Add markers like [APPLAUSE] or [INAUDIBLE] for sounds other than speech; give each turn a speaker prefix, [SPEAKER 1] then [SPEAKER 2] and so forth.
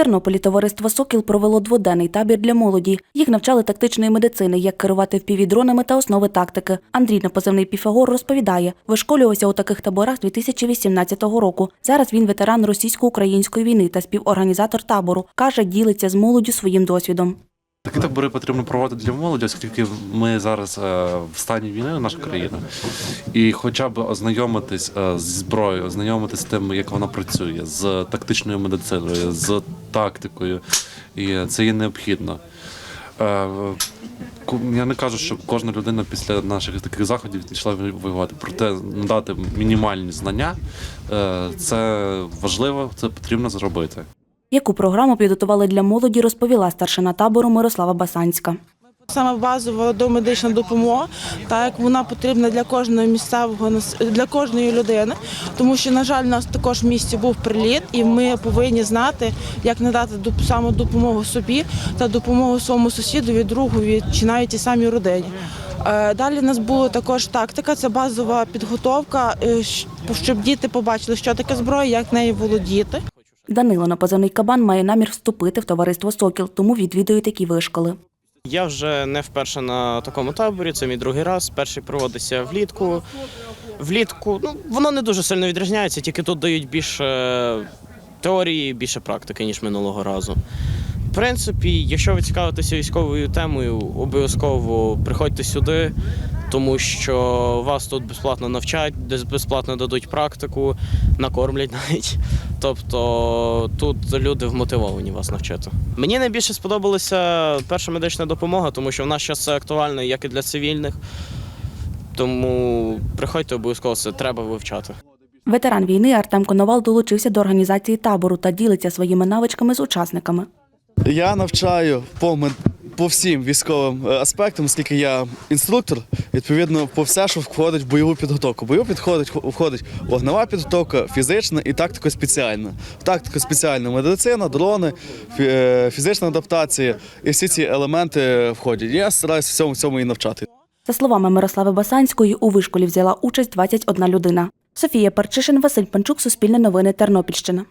[SPEAKER 1] Тернополі товариство Сокіл провело дводенний табір для молоді. Їх навчали тактичної медицини, як керувати впівдронами та основи тактики. Андрій на позивний Піфагор розповідає, вишколювався у таких таборах з 2018 року. Зараз він ветеран російсько-української війни та співорганізатор табору. каже, ділиться з молоддю своїм досвідом.
[SPEAKER 2] Такі табори потрібно проводити для молоді, оскільки ми зараз е, в стані війни, наша країна, і хоча б ознайомитись е, з зброєю, ознайомитись з тим, як вона працює, з тактичною медициною, з тактикою, і це є необхідно. Е, Я не кажу, що кожна людина після наших таких заходів йшла воювати. Проте надати мінімальні знання це важливо, це потрібно зробити.
[SPEAKER 1] Яку програму підготували для молоді, розповіла старшина табору Мирослава Басанська.
[SPEAKER 3] Саме базова домедична допомога, так як вона потрібна для кожного місцевого для кожної людини, тому що, на жаль, у нас також в місті був приліт, і ми повинні знати, як надати саме допомогу собі та допомогу своєму сусідові, другові чи навіть і самій родині. Е, Далі в нас була також тактика, це базова підготовка, е, щоб діти побачили, що таке зброя, як нею володіти.
[SPEAKER 1] Данило на позивний кабан має намір вступити в товариство Сокіл, тому відвідує такі вишколи.
[SPEAKER 4] Я вже не вперше на такому таборі. Це мій другий раз. Перший проводився влітку. Влітку ну воно не дуже сильно відрізняється, тільки тут дають більше теорії, більше практики, ніж минулого разу. В принципі, якщо ви цікавитеся військовою темою, обов'язково приходьте сюди, тому що вас тут безплатно навчать, десь безплатно дадуть практику, накормлять [LAUGHS] навіть. Тобто тут люди вмотивовані вас навчити. Мені найбільше сподобалася перша медична допомога, тому що в нас зараз це актуально як і для цивільних. Тому приходьте обов'язково це треба вивчати.
[SPEAKER 1] Ветеран війни Артем Коновал долучився до організації табору та ділиться своїми навичками з учасниками.
[SPEAKER 5] Я навчаю по, по всім військовим е, аспектам, оскільки я інструктор, відповідно, по все, що входить в бойову підготовку. Бойову підходить входить вогнева підготовка, фізична і тактико-спеціальна. В тактико-спеціальна медицина, дрони, е, фізична адаптація і всі ці елементи входять. Я стараюся всьому цьому і навчати.
[SPEAKER 1] За словами Мирослави Басанської, у вишколі взяла участь 21 людина. Софія Парчишин, Василь Панчук, Суспільне новини, Тернопільщина.